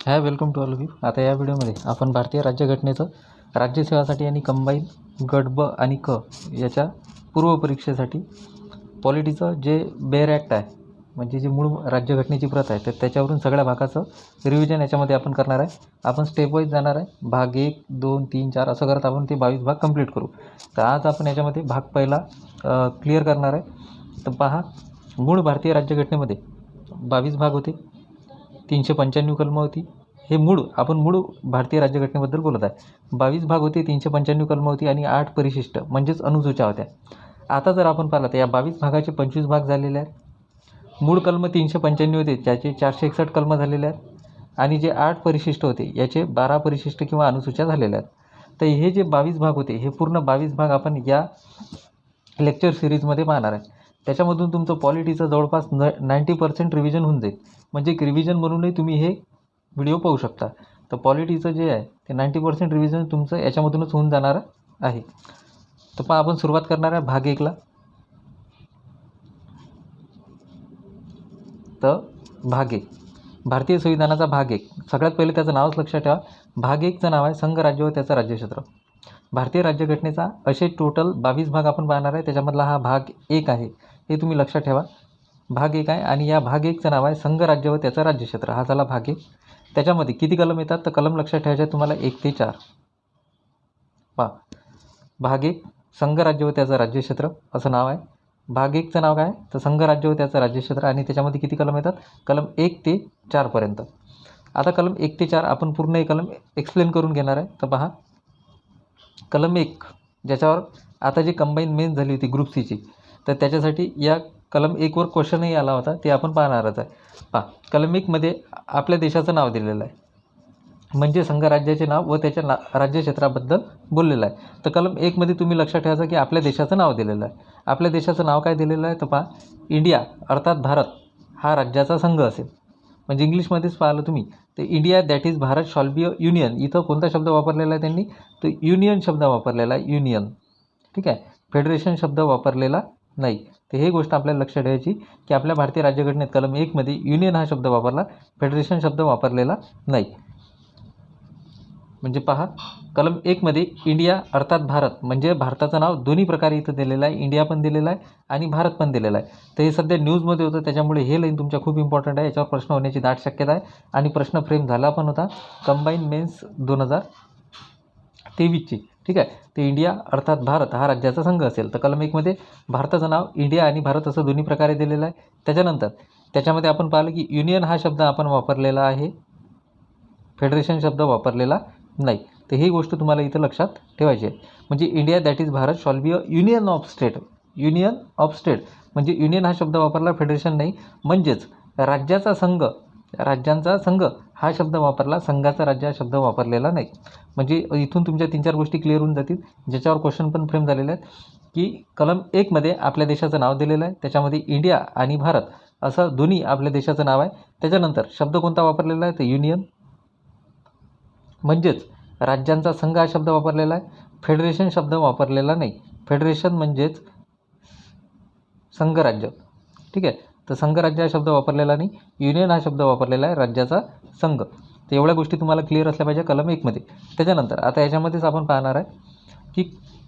Hi welcome to all of you आता या व्हिडिओमध्ये आपण भारतीय राज्यघटनेचं राज्यसेवासाठी आणि कंबाईन गट ब आणि क याच्या पूर्वपरीक्षेसाठी पॉलिटीचं जे बेअर ॲक्ट आहे म्हणजे जे मूळ राज्यघटनेची प्रत आहे तर त्याच्यावरून सगळ्या भागाचं रिव्हिजन याच्यामध्ये आपण करणार आहे. आपण स्टेप वाईज जाणार आहे. भाग एक दोन तीन चार असं करत आपण ते बावीस भाग कंप्लीट करू. तर आज आपण याच्यामध्ये भाग पहिला क्लिअर करणार आहे. तर पहा मूळ भारतीय राज्यघटनेमध्ये बावीस भाग होते. तीनशे पंच्याण्णव कलमं होती. हे मूळ आपण मूळ भारतीय राज्यघटनेबद्दल बोलत आहे. बावीस भाग होते तीनशे पंच्याण्णव कलमं होती आणि आठ परिशिष्ट म्हणजेच अनुसूच्या होत्या. आता जर आपण पाहिलं तर या बावीस भागाचे पंचवीस भाग झालेले आहेत. मूळ कलमं तीनशे पंच्याण्णव होते ज्याचे चारशे एकसष्ट कलमं झालेले आहेत. आणि जे आठ परिशिष्ट होते याचे बारा परिशिष्ट किंवा अनुसूच्या झालेल्या आहेत. तर हे जे बावीस भाग होते हे पूर्ण बावीस भाग आपण या लेक्चर सिरीजमध्ये पाहणार आहे. त्याच्यामधून तुमचं पॉलिटीचं जवळपास न नाईंटी पर्सेंट रिव्हिजन होऊन जाईल. म्हणजे एक रिव्हिजन म्हणूनही तुम्ही हे व्हिडिओ पाहू शकता. तर पॉलिटीचं जे आहे ते नाईंटी पर्सेंट रिव्हिजन तुमचं याच्यामधूनच होऊन जाणार आहे. तर पहा आपण सुरुवात करणार आहे भाग एकला. तर भाग एक. भारतीय संविधानाचा भाग एक. सगळ्यात पहिले त्याचं नावच लक्षात ठेवा. भाग एकचं नाव आहे संघ राज्य व त्याचं राज्यक्षेत्र. भारतीय राज्यघटनेचा असे टोटल बावीस भाग आपण पाहणार आहे. त्याच्यामधला हा भाग एक आहे. हे तुम्ही लक्षात ठेवा. भाग एक आहे आणि या भाग एकचं नाव आहे संघ राज्य व त्याचं राज्यक्षेत्र. हा झाला भाग एक. त्याच्यामध्ये किती कलम येतात? तर कलम लक्षात ठेवायचे आहे तुम्हाला एक ते चार. पहा. भाग एक संघ राज्य व त्याचं राज्यक्षेत्र. असं नाव आहे. भाग एकचं नाव काय? तर संघ राज्य व त्याचं राज्यक्षेत्र. आणि त्याच्यामध्ये किती कलम येतात? कलम एक ते चारपर्यंत आता कलम एक ते चार आपण पूर्ण हे कलम एक्सप्लेन करून घेणार आहे. तर पहा. कलम एक ज्याच्यावर आता जी कंबाईन मेन झाली होती ग्रुप सीची तर त्याच्यासाठी या कलम एकवर क्वेश्चनही आला होता ते आपण पाहणारच आहे. पहा कलम एकमध्ये आपल्या देशाचं नाव दिलेलं आहे. म्हणजे संघराज्याचे नाव व त्याच्या ना राज्यक्षेत्राबद्दल बोललेलं आहे. तर कलम एकमध्ये तुम्ही लक्षात ठेवायचं की आपल्या देशाचं नाव दिलेलं आहे. आपल्या देशाचं नाव काय दिलेलं आहे? तर पहा इंडिया अर्थात भारत हा राज्याचा संघ असेल. म्हणजे इंग्लिशमध्येच पाहिलं तुम्ही तर India that is Bharat shall be a union इथं कोणता शब्द वापरलेला आहे त्यांनी? तर युनियन शब्द वापरलेला आहे युनियन ठीक आहे? फेडरेशन शब्द वापरलेला नाही. तर हे गोष्ट आपल्याला लक्षात ठेवायची की आपल्या भारतीय राज्यघटनेत कलम एकमध्ये युनियन हा शब्द वापरला फेडरेशन शब्द वापरलेला नाही. म्हणजे पहा कलम एकमध्ये इंडिया अर्थात भारत म्हणजे भारताचं नाव दोन्ही प्रकारे इथं दिलेलं आहे. इंडिया पण दिलेलं आहे आणि भारत पण दिलेला आहे. तर हे सध्या न्यूजमध्ये होतं त्याच्यामुळे हे लाईन तुमच्या खूप इम्पॉर्टंट आहे. याच्यावर प्रश्न होण्याची दाट शक्यता आहे आणि प्रश्न फ्रेम झाला पण होता. कंबाईन मेन्स दोन हजार तेवीसची. ठीक आहे? ते इंडिया अर्थात भारत हा राज्याचा संघ असेल. तर कलम एकमध्ये भारताचं नाव इंडिया आणि भारत असं दोन्ही प्रकारे दिलेलं आहे. त्याच्यानंतर त्याच्यामध्ये आपण पाहिलं की युनियन हा शब्द आपण वापरलेला आहे. फेडरेशन शब्द वापरलेला नाही. तर ही गोष्ट तुम्हाला इथं लक्षात ठेवायची आहे. म्हणजे India that is Bharat shall be a union of state. Union of state. म्हणजे युनियन हा शब्द वापरला फेडरेशन नाही. म्हणजेच राज्याचा संघ राज्यांचा संघ हा शब्द वापरला संघाचा राज्य हा शब्द वापरलेला नाही. म्हणजे इथून तुमच्या तीन चार गोष्टी क्लिअर होऊन जातील. ज्याच्यावर क्वेश्चन पण फ्रेम झालेले आहेत. की कलम एकमध्ये आपल्या देशाचं नाव दिलेलं आहे. त्याच्यामध्ये इंडिया आणि भारत असं दोन्ही आपल्या देशाचं नाव आहे. त्याच्यानंतर शब्द कोणता वापरलेला आहे? तर युनियन म्हणजेच राज्यांचा संघ हा शब्द वापरलेला आहे फेडरेशन शब्द वापरलेला नाही. फेडरेशन म्हणजेच संघराज्य. ठीक आहे? तर संघराज्य हा शब्द वापरलेला नाही युनियन हा शब्द वापरलेला आहे राज्याचा संघ. तर एवढ्या गोष्टी तुम्हाला क्लिअर असल्या पाहिजे कलम एकमध्ये. त्याच्यानंतर आता याच्यामध्येच आपण पाहणार आहे की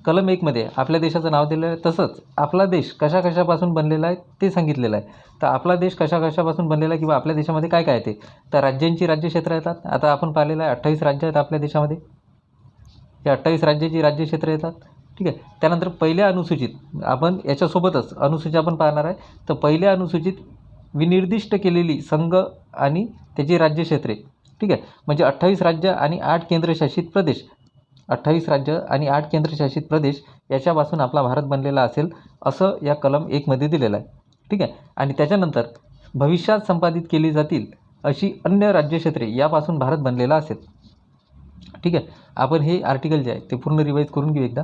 कलम एकमध्ये आपल्या देशाचं नाव दिलेलं आहे. तसंच आपला देश कशा कशापासून बनलेला आहे ते सांगितलेलं आहे. तर आपला देश कशा कशापासून बनलेला आहे किंवा आपल्या देशामध्ये काय काय येते तर राज्यांची राज्यक्षेत्र येतात. आता आपण पाहिलेलं आहे अठ्ठावीस राज्य आहेत आपल्या देशामध्ये. या अठ्ठावीस राज्याची राज्यक्षेत्र येतात. ठीक आहे. त्यानंतर पहिल्या अनुसूचित आपण याच्यासोबतच अनुसूची आपण पाहणार आहे. तर पहिल्या अनुसूचित विनिर्दिष्ट केलेली संघ आणि त्याची राज्यक्षेत्रे. ठीक आहे. म्हणजे अठ्ठावीस राज्य आणि आठ केंद्रशासित प्रदेश. अठ्ठावीस राज्य आणि आठ केंद्रशासित प्रदेश याच्यापासून आपला भारत बनलेला असेल असं या कलम एकमध्ये दिलेलं आहे. ठीक आहे? आणि त्याच्यानंतर भविष्यात संपादित केली जातील अशी अन्य राज्यक्षेत्रे यापासून भारत बनलेला असेल. ठीक आहे? आपण हे आर्टिकल जे आहे ते पूर्ण रिवाईज करून घेऊ एकदा.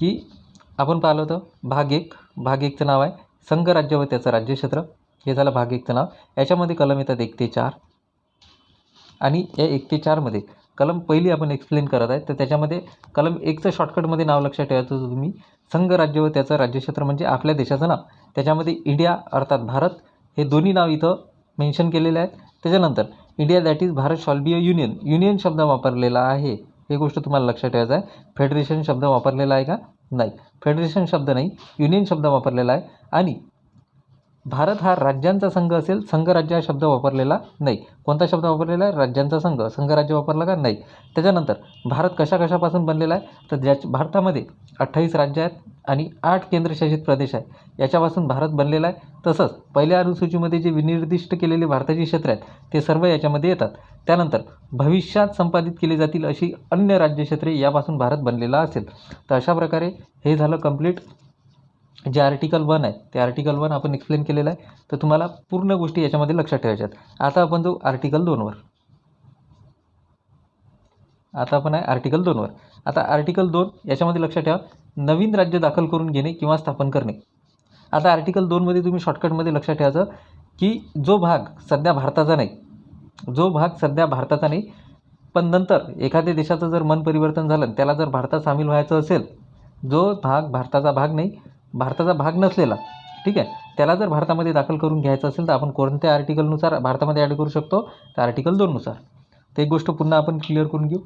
की आपण पाहिलं होतं भाग एक. भाग एकचं नाव आहे संघ राज्य व त्याचं राज्यक्षेत्र हे झालं भाग एकचं नाव. याच्यामध्ये कलम येतात एक ते चार. आणि या एक ते चारमध्ये कलम पहिली आपण एक्सप्लेन करत आहे. तर त्याच्यामध्ये कलम एकचं शॉर्टकटमध्ये नाव लक्षात ठेवायचं होतं तुम्ही. संघ राज्य व त्याचं राज्यक्षेत्र म्हणजे आपल्या देशाचं नाव. त्याच्यामध्ये इंडिया अर्थात भारत हे दोन्ही नाव इथं मेन्शन केलेले आहेत. त्याच्यानंतर India that is Bharat shall be a union union शब्द वापरलेला आहे. हे गोष्ट तुम्हाला लक्षात ठेवायचं आहे. फेडरेशन शब्द वापरलेला आहे का? नाही. फेडरेशन शब्द नाही. युनियन शब्द वापरलेला आहे. आणि भारत हा राज्यांचा संघ असेल संघराज्य हा शब्द वापरलेला नाही. कोणता शब्द वापरलेला आहे? राज्यांचा संघ. संघराज्य वापरला का? नाही. त्याच्यानंतर भारत कशा कशापासून बनलेला आहे? तर ज्या भारतामध्ये अठ्ठावीस राज्य आहेत आणि आठ केंद्रशासित प्रदेश आहे याच्यापासून भारत बनलेला आहे. तसंच पहिल्या अनुसूचीमध्ये जे विनिर्दिष्ट केलेले भारताची क्षेत्र आहेत ते सर्व याच्यामध्ये येतात. त्यानंतर भविष्यात संपादित केली जातील अशी अन्य राज्यक्षेत्रे यापासून भारत बनलेला असेल. तर अशा प्रकारे हे झालं कंप्लीट जे आर्टिकल वन आहे ते आर्टिकल वन आपण एक्सप्लेन केलेलं आहे. तर तुम्हाला पूर्ण गोष्टी याच्यामध्ये लक्षात ठेवायच्या आहेत आता आपण जाऊ आर्टिकल दोनवर आता आपण आहे आर्टिकल दोनवर आता आर्टिकल दोन याच्यामध्ये लक्षात ठेवा. नवीन राज्य दाखल करून घेणे किंवा स्थापन करणे. आता आर्टिकल दोनमध्ये तुम्ही शॉर्टकटमध्ये लक्षात ठेवायचं की जो भाग सध्या भारताचा नाही जो भाग सध्या भारताचा नाही पण नंतर एखाद्या देशाचं जर मन परिवर्तन झालं त्याला जर भारतात सामील व्हायचं असेल जो भाग भारताचा भाग नाही भारताचा भाग नसलेला ठीक आहे? त्याला जर भारतामध्ये दाखल करून घ्यायचं असेल तर आपण कोणत्या आर्टिकलनुसार भारतामध्ये ॲड करू शकतो? तर आर्टिकल दोननुसार ते एक गोष्ट पुन्हा आपण क्लिअर करून घेऊ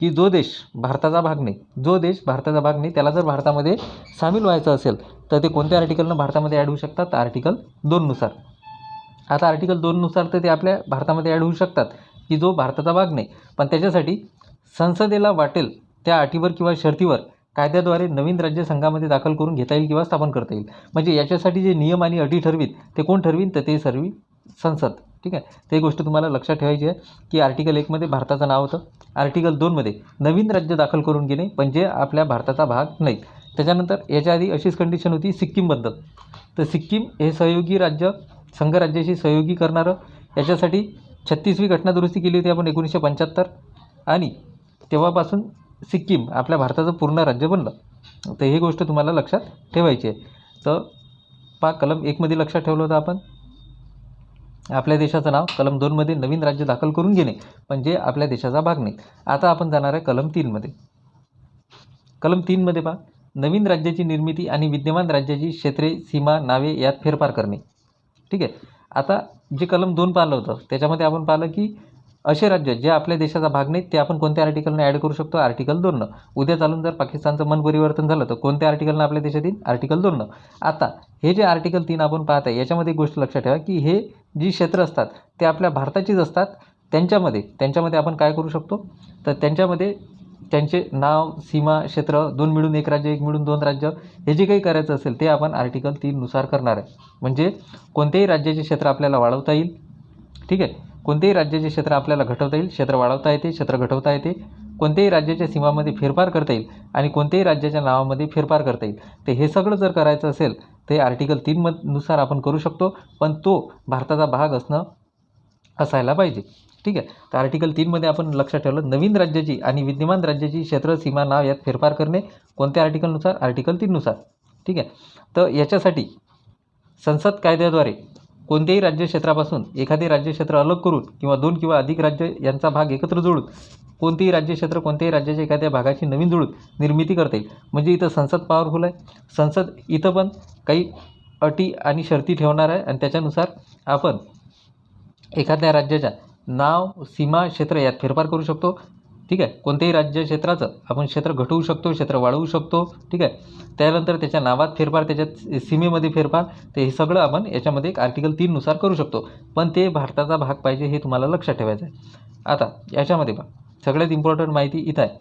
की जो देश भारताचा भाग नाही जो देश भारताचा भाग नाही त्याला जर भारतामध्ये सामील व्हायचं असेल तर ते कोणत्या आर्टिकलनं भारतामध्ये ॲड होऊ शकतात? तर आर्टिकल दोननुसार आता आर्टिकल दोननुसार तर ते आपल्या भारतामध्ये ॲड होऊ शकतात की जो भारताचा भाग नाही. पण त्याच्यासाठी संसदेला वाटेल त्या अटीवर किंवा शर्तीवर कायद्याद्वारे नवीन राज्य संघामध्ये दाखल करून घेता येईल किंवा स्थापन करता येईल. म्हणजे याच्यासाठी जे नियम आणि अटी ठरवीत ते कोण ठरवीन? तर ते सर्व संसद. ठीक आहे? ते गोष्ट तुम्हाला लक्षात ठेवायची आहे की आर्टिकल एकमध्ये भारताचं नाव होतं. आर्टिकल दोनमध्ये नवीन राज्य दाखल करून घेणे पण जे आपल्या भारताचा भाग नाही. त्याच्यानंतर याच्या आधी अशीच कंडिशन होती सिक्कीमबद्दल तर सिक्कीम हे सहयोगी राज्य संघराज्याशी सहयोगी करणारं. याच्यासाठी छत्तीसवी घटना दुरुस्ती केली होती आपण एकोणीसशे पंच्याहत्तर. आणि तेव्हापासून सिक्कीम आपल्या भारताचं पूर्ण राज्य बनलं. तर ही गोष्ट तुम्हाला लक्षात ठेवायची आहे. तर पा कलम एकमध्ये लक्षात ठेवलं होतं आपण? आपल्या देशाचं नाव कलम दोनमध्ये नवीन राज्य दाखल करून घेणे पण जे आपल्या देशाचा भाग नाही. आता आपण जाणार आहे कलम तीनमध्ये कलम तीनमध्ये पहा नवीन राज्याची निर्मिती आणि विद्यमान राज्याची क्षेत्रे सीमा नावे यात फेरफार करणे. ठीक आहे? आता जे कलम दोन पाहिलं होतं त्याच्यामध्ये आपण पाहिलं की असे राज्य जे आपल्या देशाचा भाग नाहीत ते आपण कोणत्या आर्टिकलनं ॲड करू शकतो? आर्टिकल दोननं उद्या चालून जर पाकिस्तानचं मन परिवर्तन झालं तर कोणत्या आर्टिकलनं आपल्या देशात येईल? आर्टिकल दोननं आता हे जे आर्टिकल तीन आपण पाहत आहे याच्यामध्ये एक गोष्ट लक्षात ठेवा की हे जी क्षेत्र असतात ते आपल्या भारताचीच असतात. त्यांच्यामध्ये त्यांच्यामध्ये आपण काय करू शकतो? तर त्यांच्यामध्ये त्यांचे नाव सीमा क्षेत्र दोन मिळून एक राज्य एक मिळून दोन राज्य हे जे काही करायचं असेल ते आपण आर्टिकल तीननुसार करणार आहे. म्हणजे कोणत्याही राज्याचे क्षेत्र आपल्याला वाढवता येईल. ठीक आहे? कोणत्याही राज्याचे क्षेत्र आपल्याला घटवता येईल क्षेत्र वाढवता येते क्षेत्र घटवता येते. कोणत्याही राज्याच्या सीमामध्ये फेरफार करता येईल आणि कोणत्याही राज्याच्या नावामध्ये फेरफार करता येईल. तर हे सगळं जर करायचं असेल ते आर्टिकल तीन नुसार आपण करू शकतो पण तो भारताचा भाग असणं असायला पाहिजे. ठीक आहे? तर आर्टिकल तीनमध्ये आपण लक्षात ठेवलं नवीन राज्याची आणि विद्यमान राज्याची क्षेत्र सीमा नाव यात फेरफार करणे कोणत्या आर्टिकलनुसार आर्टिकल तीननुसार ठीक आहे? तर याच्यासाठी संसद कायद्याद्वारे कोणत्याही राज्यक्षेत्रापासून एखादे राज्यक्षेत्र अलग करून किंवा दोन किंवा अधिक राज्य यांचा भाग एकत्र जोडून कोणतेही राज्यक्षेत्र कोणत्याही राज्याच्या एखाद्या भागाची नवीन जोडून निर्मिती करता येईल. म्हणजे इथं संसद पॉवरफुल आहे. संसद इथं पण काही अटी आणि शर्ती ठेवणार आहे आणि त्याच्यानुसार आपण एखाद्या राज्याच्या नाव सीमा क्षेत्र यात फेरफार करू शकतो. ठीक आहे? कोणत्याही राज्य क्षेत्राचं आपण क्षेत्र घटवू शकतो क्षेत्र वाढवू शकतो ठीक आहे? त्यानंतर त्याच्या नावात फेरफार त्याच्यात सीमेमध्ये फेरफार ते हे सगळं आपण याच्यामध्ये एक आर्टिकल तीननुसार करू शकतो. पण ते भारताचा भाग पाहिजे हे तुम्हाला लक्षात ठेवायचं आहे. आता याच्यामध्ये पहा. सगळ्यात इम्पॉर्टंट माहिती इथं आहे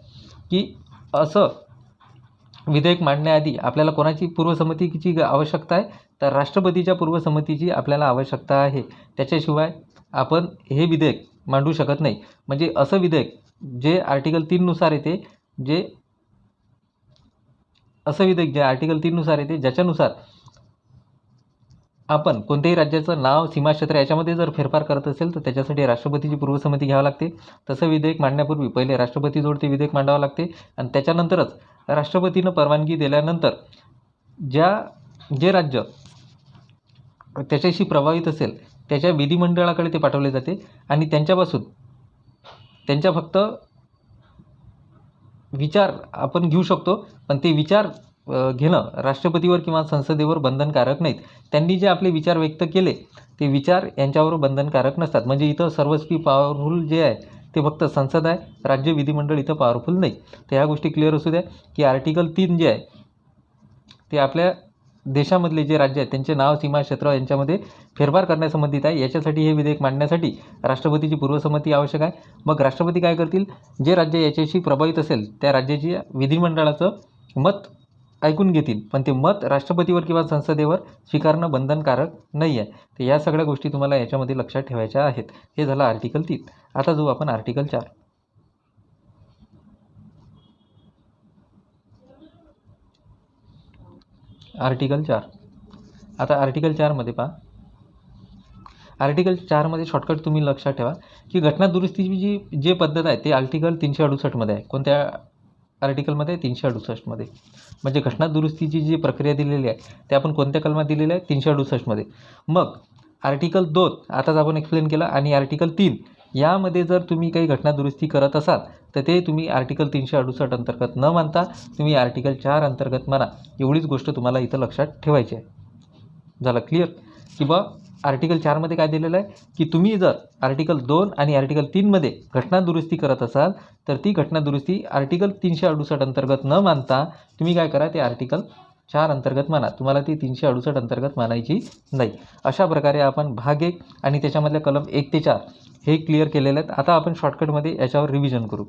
की असं विधेयक मांडण्याआधी आपल्याला कोणाची पूर्वसंमतीची आवश्यकता आहे? तर राष्ट्रपतीच्या पूर्वसंमतीची आपल्याला आवश्यकता आहे. त्याच्याशिवाय आपण हे विधेयक मांडू शकत नाही. म्हणजे असं विधेयक जे आर्टिकल तीननुसार येते जे असं विधेयक जे आर्टिकल तीननुसार येते ज्याच्यानुसार आपण कोणत्याही राज्याचं नाव सीमाक्षेत्र याच्यामध्ये जर फेरफार करत असेल तर त्याच्यासाठी राष्ट्रपतीची पूर्वसंमती घ्यावी लागते. तसं विधेयक मांडण्यापूर्वी पहिले राष्ट्रपतीजवळ ते विधेयक मांडावं लागते. आणि त्याच्यानंतरच राष्ट्रपतीनं परवानगी दिल्यानंतर ज्या जे राज्य त्याच्याशी प्रभावित असेल त्याच्या विधिमंडळाकडे ते पाठवले जाते. आणि त्यांच्यापासून त्यांच्या फक्त विचार आपण घेऊ शकतो पण ते विचार घेणं राष्ट्रपतीवर किंवा संसदेवर बंधनकारक नाहीत. त्यांनी जे आपले विचार व्यक्त केले ते विचार यांच्यावर बंधनकारक नसतात. म्हणजे इथं सर्वस्वी पॉवरफुल जे आहे ते फक्त संसद आहे राज्य विधिमंडळ इथं पॉवरफुल नाही. तर ह्या गोष्टी क्लिअर असू द्या की आर्टिकल तीन जे आहे ते आपल्या देशामधले जे राज्य आहेत त्यांचे नाव सीमा क्षेत्र यांच्यामध्ये फेरफार करण्यासंबंधित आहे. याच्यासाठी हे विधेयक मांडण्यासाठी राष्ट्रपतीची पूर्वसंमती आवश्यक आहे. मग राष्ट्रपती काय करतील? जे राज्य याच्याशी प्रभावित असेल त्या राज्याची विधिमंडळाचं मत ऐकून घेतील. पण ते मत राष्ट्रपतीवर किंवा संसदेवर स्वीकारणं बंधनकारक नाही आहे. तर या सगळ्या गोष्टी तुम्हाला याच्यामध्ये लक्षात ठेवायच्या आहेत. हे झालं आर्टिकल तीन. आता जाऊ आपण आर्टिकल चार. आर्टिकल चार. आता आर्टिकल चारमध्ये पहा. आर्टिकल चारमध्ये शॉर्टकट तुम्ही लक्षात ठेवा की घटना दुरुस्तीची जी जे पद्धत आहे ते आर्टिकल तीनशे अडुसष्टमध्ये आहे. कोणत्या आर्टिकलमध्ये तीनशे अडुसष्टमध्ये म्हणजे घटना दुरुस्तीची जी प्रक्रिया दिलेली आहे ते आपण कोणत्या कलमात दिलेलं आहे? तीनशे अडुसष्टमध्ये मग आर्टिकल दोन आताच आपण एक्सप्लेन केलं आणि आर्टिकल तीन यामध्ये जर तुम्ही काही घटना दुरुस्ती करत असाल तर ते तुम्ही आर्टिकल तीनशे अडुसष्ट अंतर्गत न मानता तुम्ही आर्टिकल चार अंतर्गत माना एवढीच गोष्ट तुम्हाला इथं लक्षात ठेवायची आहे. झालं क्लिअर की बा आर्टिकल चारमध्ये काय दिलेलं आहे? की तुम्ही जर आर्टिकल दोन आणि आर्टिकल तीनमध्ये घटना दुरुस्ती करत असाल तर ती घटना दुरुस्ती आर्टिकल तीनशे अडुसष्ट अंतर्गत न मानता तुम्ही काय करा ते आर्टिकल चार अंतर्गत माना. तुम्हाला ती तीनशे अडुसष्ट अंतर्गत मानायची नाही. अशा प्रकारे आपण भाग एक आणि त्याच्यामधल्या कलम एक ते चार हे क्लिअर केलेले आहेत. आता आपण शॉर्टकटमध्ये याच्यावर रिव्हिजन करू.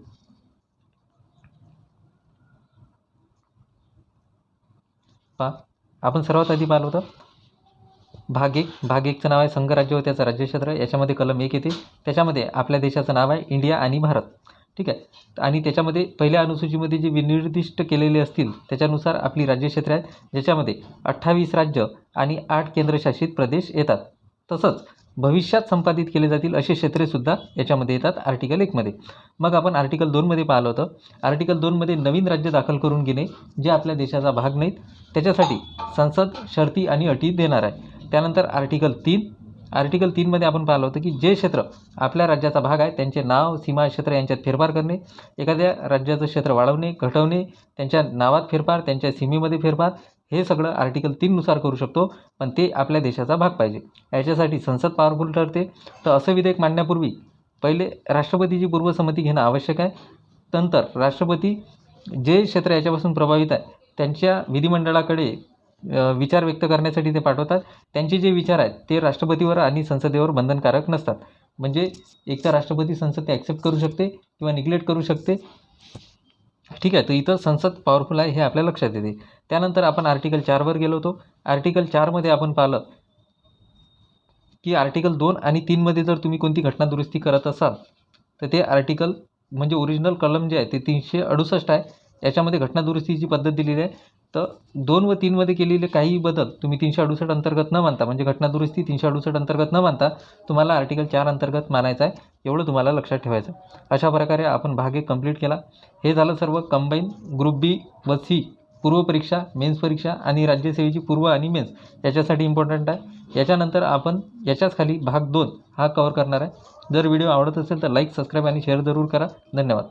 पा आपण सर्वात आधी पाहिलं होतं. भाग एक भाग एकचं नाव आहे संघराज्य व त्याचं राज्यक्षेत्र. याच्यामध्ये कलम एक येते. त्याच्यामध्ये आपल्या देशाचं नाव आहे इंडिया आणि भारत. ठीक आहे? आणि त्याच्यामध्ये पहिल्या अनुसूचीमध्ये जे विनिर्दिष्ट केलेले असतील त्याच्यानुसार आपली राज्यक्षेत्रे आहेत ज्याच्यामध्ये अठ्ठावीस राज्य आणि आठ केंद्रशासित प्रदेश येतात. तसंच भविष्यात संपादित केले जातील असे क्षेत्रेसुद्धा याच्यामध्ये येतात आर्टिकल एकमध्ये मग आपण आर्टिकल दोनमध्ये पाहिलं होतं. आर्टिकल दोनमध्ये नवीन राज्य दाखल करून घेणे जे आपल्या देशाचा भाग नाहीत त्याच्यासाठी संसद शर्ती आणि अटी देणार आहे. त्यानंतर आर्टिकल तीन आर्टिकल तीनमध्ये आपण पाहिलं होतं की जे क्षेत्र आपल्या राज्याचा भाग आहे त्यांचे नाव सीमा क्षेत्र यांच्यात फेरफार करणे एखाद्या राज्याचं क्षेत्र वाढवणे घटवणे त्यांच्या नावात फेरफार त्यांच्या सीमेमध्ये फेरफार हे सगळं आर्टिकल तीननुसार करू शकतो पण ते आपल्या देशाचा भाग पाहिजे. याच्यासाठी संसद पॉवरफुल ठरते. तर असं विधेयक मांडण्यापूर्वी पहिले राष्ट्रपतीची पूर्वसंमती घेणं आवश्यक आहे. नंतर राष्ट्रपती जे क्षेत्र याच्यापासून प्रभावित आहे त्यांच्या विधिमंडळाकडे विचार व्यक्त करण्यासाठी ते पाठवतात. त्यांचे जे विचार आहेत ते राष्ट्रपतीवर आणि संसदेवर बंधनकारक नसतात. म्हणजे एक तर राष्ट्रपती संसद ते ॲक्सेप्ट करू शकते किंवा निग्लेक्ट करू शकते. ठीक आहे तर इथं संसद पॉवरफुल आहे हे आपल्या लक्षात येते. त्यानंतर आपण आर्टिकल चारवर गेलो होतो. आर्टिकल चारमध्ये आपण पाहिलं की आर्टिकल दोन आणि तीनमध्ये जर तुम्ही कोणती घटना दुरुस्ती करत असाल तर ते आर्टिकल म्हणजे ओरिजिनल कलम जे आहे ते तीनशे अडुसष्ट आहे. याच्यामध्ये घटना दुरुस्तीची पद्धत दिलेली आहे तर दोन व तीनमध्ये केलेले काही बदल तुम्ही तीनशे अडुसष्ट अंतर्गत न मानता म्हणजे घटना दुरुस्ती तीनशे अडुसष्ट अंतर्गत न मानता तुम्हाला आर्टिकल चार अंतर्गत मानायचं आहे एवढं तुम्हाला लक्षात ठेवायचं अशा प्रकारे आपण भाग एक कंप्लीट केला. हे झालं सर्व कंबाईन ग्रुप बी व सी पूर्व परीक्षा मेन्स परीक्षा आणि राज्यसेवेची पूर्व आणि मेन्स याच्यासाठी इम्पॉर्टंट आहे. याच्यानंतर आपण याच्याच खाली भाग दोन हा कवर करणार आहे. जर व्हिडिओ आवडत असेल तर लाईक सबस्क्राईब आणि शेअर जरूर करा. धन्यवाद.